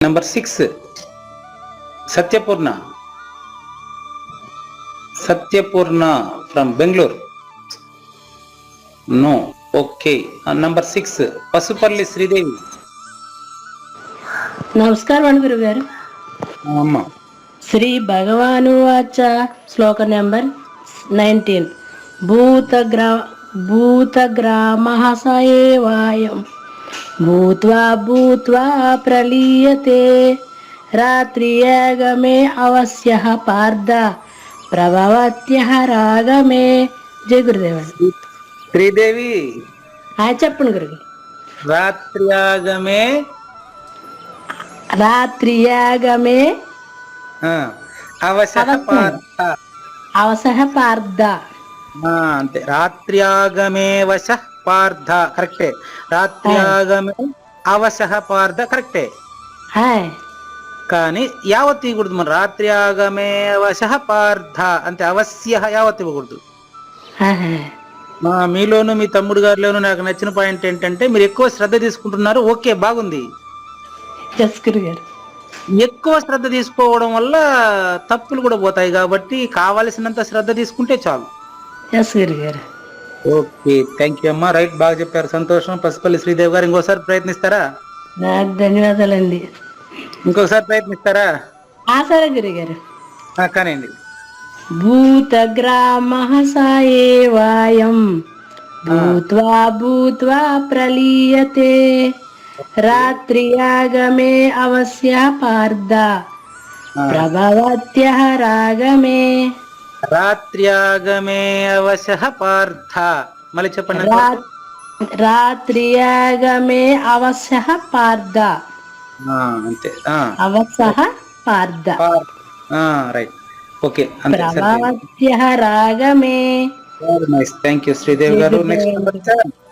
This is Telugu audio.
Number six Satyapurna Satyapurna from Bengaluru no okay number six Pasupalli Sridevi నమస్కారం అండి గురువు గారు అమ్మ. శ్రీ భగవాను వాచ శ్లోక నెంబర్ నైన్టీన్. భూతగ్రా భూతగ్రామః స ఏవాయం. భూత్వా భూత్వా ప్రలీయతే. రాత్రియాగమే అవశ్య పార్థ ప్రభవత్య రాగమే. జయ గురుదేవండి శ్రీదేవి. ఆ చెప్పండి గురువు. రాత్ర్యాగమే. రాత్రియాగమే అవశః పార్థ. అవసహ పార్థ. అంతే. రాత్ర్యాగమే వశ పార్థ. కరెక్టే. రాత్ర్యాగమే అవశః పార్థ. కరెక్టే. కానీ యావత్ ఇవ్వకూడదు మన. రాత్ర్యాగమే వశ పార్థ. అంతే. అవశ్య యావత్ ఇవ్వకూడదు. మా మీలోను మీ తమ్ముడు గారిలోను నాకు నచ్చిన పాయింట్ ఏంటంటే మీరు ఎక్కువ శ్రద్ధ తీసుకుంటున్నారు. ఓకే బాగుంది. ఎక్కువ శ్రద్ధ తీసుకోవడం వల్ల తప్పులు కూడా పోతాయి కాబట్టి కావలసినంత శ్రద్ధ తీసుకుంటే చాలు. ఎస్ గురుగారు ఓకే థ్యాంక్ యూ అమ్మా. రైట్ బాగా చెప్పారు. సంతోషం. పసుపల్లి శ్రీదేవి గారు ఇంకోసారి ప్రయత్నిస్తారా? నాకు ధన్యవాదాలండి. ఇంకొకసారి ప్రయత్నిస్తారా? ఆ సరే గురుగారు ఆ, కానివ్వండి. భూతగ్రామ సాయేవాయం భూత్వా భూత్వా ప్రలీయతే. రాత్రియాగమే అవశ్య పార్థ. ప్రభవత్య రాగమే. రాత్ర్యాగమే అవశ పార్థ. మళ్ళీ చెప్పండి. రాత్రియాగమే అవశ్య పార్థ. అంతే. అవసహ పార్థ. రైట్ ఓకే ప్రభవత్య రాగమే. థ్యాంక్ యూ శ్రీదేవి గారు. నెక్స్ట్